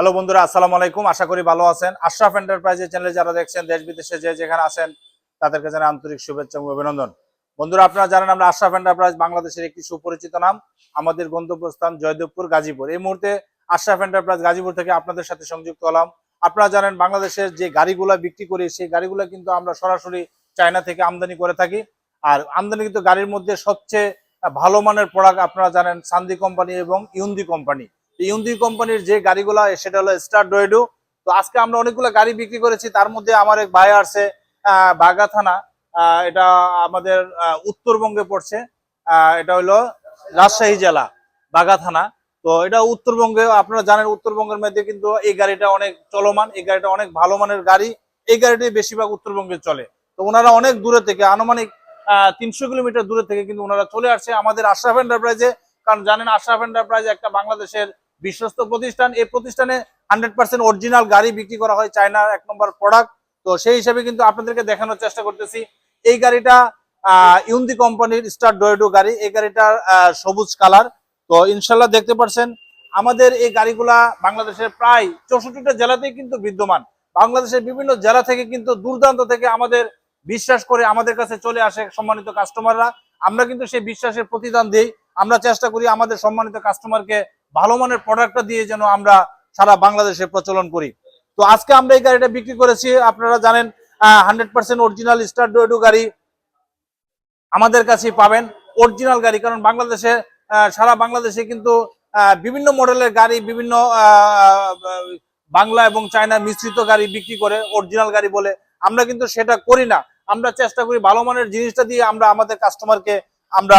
Hello বন্ধুরা, আসসালামু আলাইকুম। আশা করি ভালো আছেন। আশরাফ এন্টারপ্রাইজের চ্যানেলে যারা দেখছেন, দেশ বিদেশে যে যেখানে আছেন, তাদেরকে জানাই আন্তরিক শুভেচ্ছা এবং অভিনন্দন। বন্ধুরা, আপনারা জানেন আমরা আশরাফ এন্টারপ্রাইজ বাংলাদেশের একটি সুপরিচিত নাম। আমাদের গন্তব্যস্থান জয়দেবপুর, গাজীপুর। এই মুহূর্তে আশরাফ এন্টারপ্রাইজ গাজীপুর থেকে আপনাদের সাথে সংযুক্ত হলাম। আপনারা জানেন বাংলাদেশের যে গাড়িগুলা বিক্রি করি, সেই গাড়িগুলো কিন্তু আমরা সরাসরি চায়না থেকে আমদানি করে থাকি। আর আমদানি কিন্তু গাড়ির মধ্যে সবচেয়ে ভালো মানের প্রোডাক্ট আপনারা জানেন, সান্দি কোম্পানি এবং ইউন্দি কোম্পানি। ইউন্দি কোম্পানির যে গাড়িগুলো, সেটা হলো স্টার ডোয়েডো তো আজকে আমরা অনেকগুলো গাড়ি বিক্রি করেছি, তার মধ্যে আমার এক ভাই আসছে বাগা থানা। এটা আমাদের উত্তরবঙ্গে পড়ছে। এটা হলো রাজশাহী জেলা, বাগা থানা। তো এটা উত্তরবঙ্গে, আপনারা জানেন উত্তরবঙ্গের মধ্যে কিন্তু এই গাড়িটা অনেক চলমান, এই গাড়িটা অনেক ভালো মানের গাড়ি, এই গাড়িটি বেশিরভাগ উত্তরবঙ্গে চলে। তো ওনারা অনেক দূরে থেকে, আনুমানিক তিনশো কিলোমিটার দূরে থেকে কিন্তু ওনারা চলে আসছে আমাদের আশরাফ এন্টারপ্রাইজে কারণ জানেন আশরাফ এন্টারপ্রাইজ একটা বাংলাদেশের বিশ্বস্ত প্রতিষ্ঠান। এই প্রতিষ্ঠানে হান্ড্রেড পার্সেন্ট অরিজিনাল গাড়ি বিক্রি করা হয় চায়নার এক নম্বর প্রোডাক্ট তো সেই হিসাবে কিন্তু আপনাদেরকে দেখানোর চেষ্টা করতেছি। এই গাড়িটা ইউন্দি কোম্পানির স্টার ডোয়েডো গাড়ি। এই গাড়িটার সবুজ কালার তো ইনশাল্লাহ দেখতে পাচ্ছেন আমাদের এই গাড়িগুলা বাংলাদেশের প্রায় চৌষট্টিটা জেলাতেই কিন্তু বিদ্যমান। বাংলাদেশের বিভিন্ন জেলা থেকে কিন্তু দুর্দান্ত থেকে আমাদের বিশ্বাস করে আমাদের কাছে চলে আসে সম্মানিত কাস্টমাররা আমরা কিন্তু সেই বিশ্বাসের প্রতিদান দিই। আমরা চেষ্টা করি আমাদের সম্মানিত কাস্টমারকে ভালো মানের প্রোডাক্টটা দিয়ে যেন আমরা সারা বাংলাদেশে প্রচলন করি। তো আজকে আমরা এই গাড়িটা বিক্রি করেছি, আপনারা জানেন হান্ড্রেড পার্সেন্ট অরিজিনাল স্টার ডোয়েডো গাড়ি আমাদের কাছেই পাবেন অরিজিনাল গাড়ি, কারণ বাংলাদেশে সারা বাংলাদেশে কিন্তু বিভিন্ন মডেলের গাড়ি, বিভিন্ন বাংলা এবং চায়না মিশ্রিত গাড়ি বিক্রি করে অরিজিনাল গাড়ি বলে আমরা কিন্তু সেটা করি না। আমরা চেষ্টা করি ভালো মানের জিনিসটা দিয়ে আমরা আমাদের কাস্টমারকে আমরা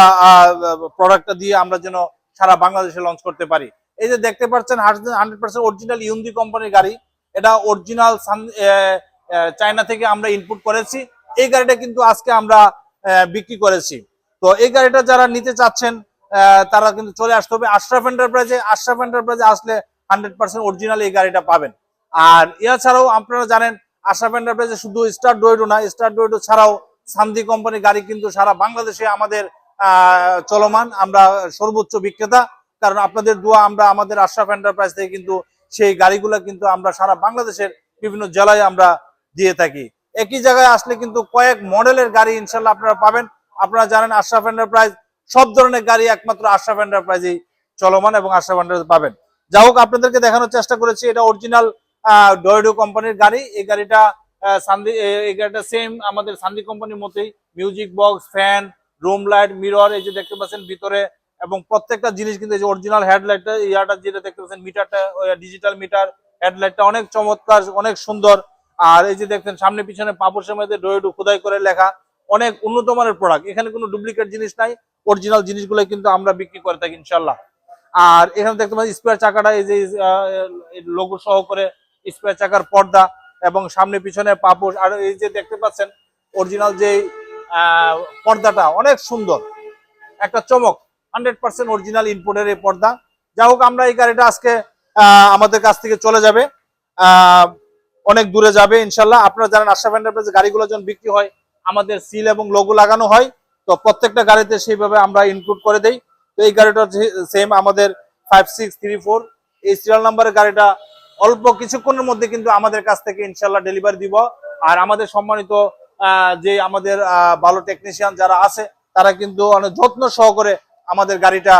প্রোডাক্টটা দিয়ে আমরা যেন সারা বাংলাদেশে লঞ্চ করতে পারি। এই যে দেখতে পাচ্ছেন হান্ড্রেড পার্সেন্ট অরিজিনাল ইউন্দি কোম্পানির গাড়ি। এটা অরিজিনাল চায়না থেকে আমরা ইনপুট করেছি। এই গাড়িটা কিন্তু আজকে আমরা বিক্রি করেছি। তো এই গাড়িটা যারা নিতে চাচ্ছেন তারা কিন্তু চলে আসতে হবে আশরাফ এন্টারপ্রাইজে আশরাফ এন্টারপ্রাইজে আসলে হান্ড্রেড পার্সেন্ট অরিজিনাল এই গাড়িটা পাবেন। আর এছাড়াও আপনারা জানেন আশরাফ এন্টারপ্রাইজে শুধু স্টার ডোয়েডো না স্টার ডোয়েডো ছাড়াও সান্দি কোম্পানির গাড়ি কিন্তু সারা বাংলাদেশে আমাদের চলমান। আমরা সর্বোচ্চ বিক্রেতা। কারণ আপনাদের দোয়া আমরা আমাদের আশরাফ এন্টারপ্রাইজ থেকে কিন্তু সেই গাড়িগুলো কিন্তু আমরা সারা বাংলাদেশের বিভিন্ন জেলায় আমরা দিয়ে থাকি। একই জায়গায় আসলে কিন্তু কয়েক মডেলের গাড়ি ইনশাল্লাহ আপনারা পাবেন। আপনারা জানেন আশরাফ এন্টারপ্রাইজ সব ধরনের গাড়ি একমাত্র আশরাফ এন্টারপ্রাইজেই চলমান এবং আশরাফ এন্টারপ্রাইজ পাবেন। যা হোক, আপনাদেরকে দেখানোর চেষ্টা করেছি। এটা অরিজিনাল ডয়েডো কোম্পানির গাড়ি। এই গাড়িটা সান্দি এই গাড়িটা সেম আমাদের সান্দি কোম্পানির মতোই। Music box fan room light, mirror, এই যে দেখতে পাচ্ছেন ভিতরে, এবং প্রত্যেকটা জিনিস কিন্তু এই যে অরিজিনাল হেডলাইটটা ইয়াটা যেটা দেখতে পাচ্ছেন, মিটারটা ডিজিটাল মিটার হেডলাইটটা অনেক চমৎকার, অনেক সুন্দর। আর এই যে দেখছেন, সামনে পিছনে পাপোশের মধ্যে ডোয়েডু খোদাই করে লেখা, অনেক উন্নত মানের প্রোডাক্ট এখানে কোনো ডুপ্লিকেট জিনিস নাই অরিজিনাল জিনিসগুলো কিন্তু আমরা বিক্রি করে থাকি ইনশাল্লাহ আর এখানে দেখতে পাচ্ছি স্পেয়ার চাকাটা, এই যে লোগো সহ করে স্পেয়ার চাকার পর্দা, এবং সামনে পিছনে পাপোশ, আর এই যে দেখতে পাচ্ছেন অরিজিনাল যে পর্দাটা অনেক সুন্দর। একটা চমক হান্ড্রেড পার্সেন্ট অরিজিনাল ইনপুটের এই পর্দা। যা হোক, আমরা এই গাড়িটা আজকে আমাদের কাছ থেকে চলে যাবে। অনেক দূরে যাবে ইনশাল্লাহ আপনারা জানেন, আশরাফ এন্টারপ্রাইজ গাড়িগুলো যখন বিক্রি হয়, আমাদের সিল এবং লোগো লাগানো হয়, তো প্রত্যেকটা গাড়িতে সেইভাবে আমরা ইনক্লুড করে দেই। তো এই গাড়িটা সেম আমাদের ফাইভ সিক্স থ্রি ফোর এই সিরিয়াল নাম্বারের গাড়িটা অল্প কিছুক্ষণের মধ্যে কিন্তু আমাদের কাছ থেকে ইনশাল্লাহ ডেলিভারি দিব। আর আমাদের সম্মানিত যে আমাদের ভালো টেকনিশিয়ান যারা আছে, তারা কিন্তু অনেক যত্ন সহকারে আমাদের গাড়িটা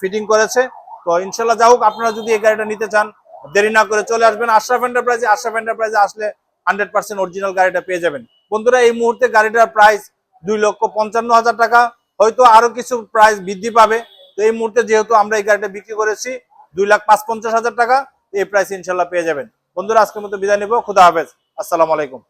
ফিটিং করেছে। তো ইনশাল্লাহ যা হোক, আপনারা যদি এই গাড়িটা নিতে চান, দেরি না করে চলে আসবেন। আশরাফ এন্টারপ্রাইজে আশরাফ এন্টারপ্রাইজে আসলে হান্ড্রেড পার্সেন্ট অরিজিনাল গাড়িটা পেয়ে যাবেন। বন্ধুরা, এই মুহূর্তে গাড়িটার প্রাইস দুই লক্ষ পঞ্চান্ন হাজার টাকা। হয়তো আরও কিছু প্রাইস বৃদ্ধি পাবে। তো এই মুহূর্তে যেহেতু আমরা এই গাড়িটা বিক্রি করেছি, দুই লাখ পাঁচ পঞ্চাশ হাজার টাকা, এই প্রাইস ইনশাল্লাহ পেয়ে যাবেন। বন্ধুরা, আজকের মতো বিদায় নিব। খুদা হাফেজ। আসসালামু আলাইকুম।